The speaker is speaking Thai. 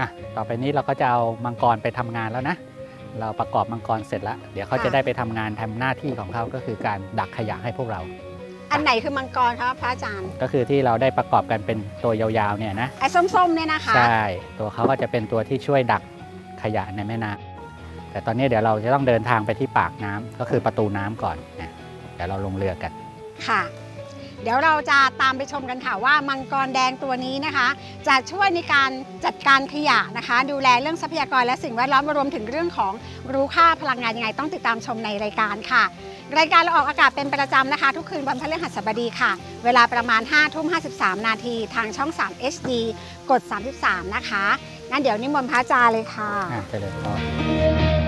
อะ ต่อไปนี้เราก็จะเอามังกรไปทำงานแล้วนะ เราประกอบมังกรเสร็จแล้ว เดี๋ยวเขาจะค่ะได้ไปทำงานทำหน้าที่ของเขาก็คือการดักขยะให้พวกเรา อันไหนคือมังกรคะพระอาจารย์ ก็คือที่เราได้ประกอบกันเป็นตัวยาวๆเนี่ยนะ ไอ้ส้มๆเนี่ยนะคะ ใช่ ตัวเขาก็จะเป็นตัวที่ช่วยดักขยะในแม่น้ำแต่ตอนนี้เดี๋ยวเราจะต้องเดินทางไปที่ปากน้ำก็คือประตูน้ำก่อนนะ เดี๋ยวเราลงเรือกัน ค่ะ เดี๋ยวเราจะตามไปชมกันค่ะว่ามังกรแดงตัวนี้นะคะ จะช่วยในการจัดการขยะนะคะ ดูแลเรื่องทรัพยากรและสิ่งแวดล้อมรวมถึงเรื่องของรู้ค่าพลังงานยังไงต้องติดตามชมในรายการค่ะ รายการเราออกอากาศเป็นประจำนะคะ ทุกคืนวันพฤหัสบดีค่ะ เวลาประมาณ5ทุ่ม53 นาทีทางช่อง 3 HD กด 33 นะคะงั้นเดี๋ยวนิมนต์พระอาจารย์เลยค่ะ อะเจริญพร